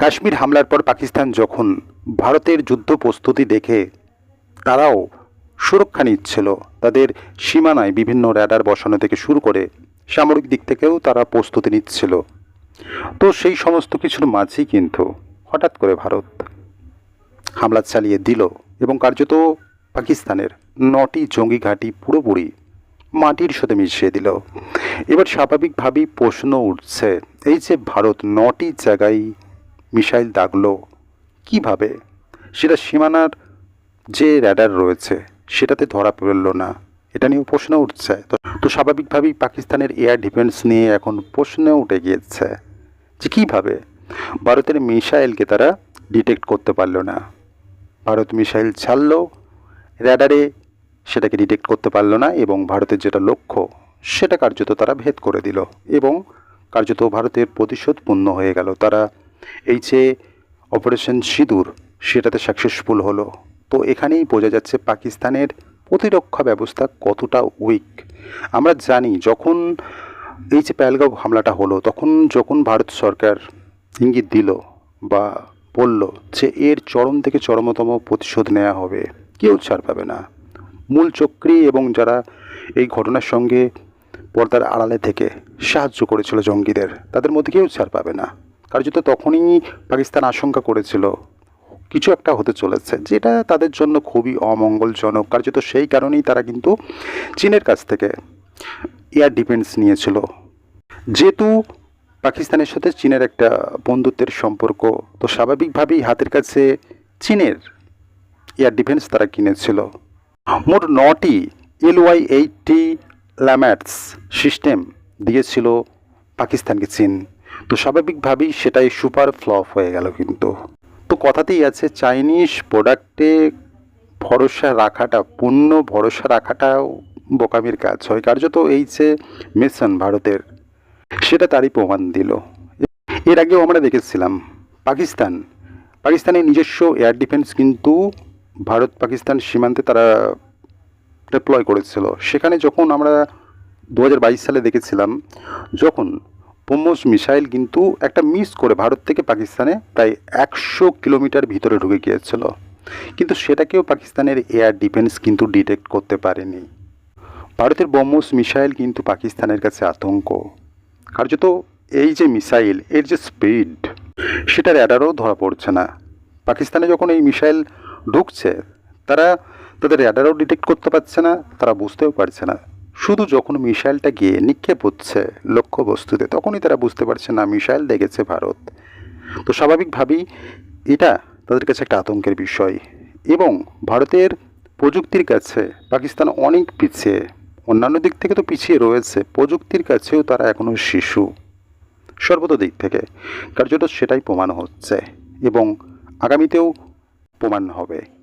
কাশ্মীর হামলার পর পাকিস্তান যখন ভারতের যুদ্ধ প্রস্তুতি দেখে, তারাও সুরক্ষা নিচ্ছিল। তাদের সীমানায় বিভিন্ন র্যাডার বসানো থেকে শুরু করে সামরিক দিক থেকেও তারা প্রস্তুতি নিচ্ছিল। তো সেই সমস্ত কিছুর মাঝেই কিন্তু হঠাৎ করে ভারত হামলা চালিয়ে দিল এবং কার্যত পাকিস্তানের নটি জঙ্গি ঘাঁটি পুরোপুরি মাটির সাথে মিশিয়ে দিল। এবার স্বাভাবিকভাবেই প্রশ্ন উঠছে, এই যে ভারত নটি জায়গায় মিসাইল দাগলো। কীভাবে? সেটা সীমানার যে র্যাডার রয়েছে, সেটাতে ধরা পড়ল না। এটা নিয়েও প্রশ্ন উঠছে। তো স্বাভাবিকভাবেই পাকিস্তানের এয়ার ডিফেন্স নিয়ে এখন প্রশ্ন উঠে গিয়েছে যে কীভাবে? ভারতের মিসাইলকে তারা ডিটেক্ট করতে পারল না। ভারত মিসাইল ছাড়লো র্যাডারে সেটাকে ডিটেক্ট করতে পারল না এবং ভারতের যেটা লক্ষ্য, সেটা কার্যত তারা ভেদ করে দিল এবং কার্যত ভারতের প্রতিশোধ পূর্ণ হয়ে গেল। তারা এই যে অপারেশন সিঁদুর, সেটাতে সাকসেসফুল হলো। তো এখানেই বোঝা যাচ্ছে পাকিস্তানের প্রতিরক্ষা ব্যবস্থা কতটা উইক আমরা জানি যখন এই যে প্যালগাঁও হামলাটা হলো, তখন যখন ভারত সরকার ইঙ্গিত দিল বা বলল যে এর চরম থেকে চরমতম প্রতিশোধ নেওয়া হবে, কেউ ছাড় পাবে না। মূল চক্রী এবং যারা এই ঘটনার সঙ্গে পর্দার আড়ালে থেকে সাহায্য করেছিল জঙ্গিদের, তাদের মধ্যে কেউ ছাড় পাবে না। কার্যত তখনই পাকিস্তান আশঙ্কা করেছিল। কিছু একটা হতে চলেছে, যেটা তাদের জন্য খুবই অমঙ্গলজনক। কার্যত সেই কারণেই তারা কিন্তু চীনের কাছ থেকে এয়ার ডিফেন্স নিয়েছিল। যেহেতু পাকিস্তানের সাথে চীনের একটা বন্ধুত্বের সম্পর্ক, তো স্বাভাবিকভাবেই হাতের কাছে চীনের এয়ার ডিফেন্স তারা কিনেছিল। মোট নটি এলওয়াই এইটটি ল্যাম্যাটস সিস্টেম দিয়েছিল পাকিস্তানকে চীন। তো স্বাভাবিকভাবেই সেটাই সুপার ফ্লপ হয়ে গেল কিন্তু। তো কথাতেই আছে, চাইনিজ প্রোডাক্টে ভরসা রাখাটা, পূর্ণ ভরসা রাখাটাও বোকামির কাজ হয়। কার্যত এই যে মিশন ভারতের, সেটা তারই প্রমাণ দিল। এর আগেও আমরা দেখেছিলাম, পাকিস্তান, পাকিস্তানের নিজস্ব এয়ার ডিফেন্স কিন্তু ভারত, পাকিস্তান সীমান্তে তারা ডিপ্লয় করেছিল। সেখানে যখন আমরা দু হাজার বাইশ সালে দেখেছিলাম, যখন ব্রহ্মস মিসাইল কিন্তু একটা মিস করে ভারত থেকে পাকিস্তানে প্রায় একশো কিলোমিটার ভিতরে ঢুকে গিয়েছিল। কিন্তু সেটাকেও পাকিস্তানের এয়ার ডিফেন্স কিন্তু ডিটেক্ট করতে পারেনি। ভারতের ব্রহ্মস মিসাইল কিন্তু পাকিস্তানের কাছে আতঙ্ক। কার্যত এই যে মিসাইল, এর যে স্পিড সেটা র্যাডারও ধরা পড়ছে না। পাকিস্তানে যখন এই মিসাইল ঢুকছে, তারা তাদের র্যাডারও ডিটেক্ট করতে পারছে না, তারা বুঝতেও পারছে না। শুধু যখন মিসাইলটা গিয়ে নিক্ষেপ হচ্ছে লক্ষ্যবস্তুতে, তখনই তারা বুঝতে পারছে, না, মিসাইল দেখেছে ভারত। তো স্বাভাবিকভাবেই এটা তাদের কাছে একটা আতঙ্কের বিষয়। এবং ভারতের প্রযুক্তির কাছে পাকিস্তান অনেক পিছিয়ে, অন্যান্য দিক থেকে তো পিছিয়ে রয়েছে, প্রযুক্তির কাছেও তারা এখনও শিশু, সর্বত দিক থেকে। কার্যত সেটাই প্রমাণ হচ্ছে এবং আগামীতেও প্রমাণ হবে।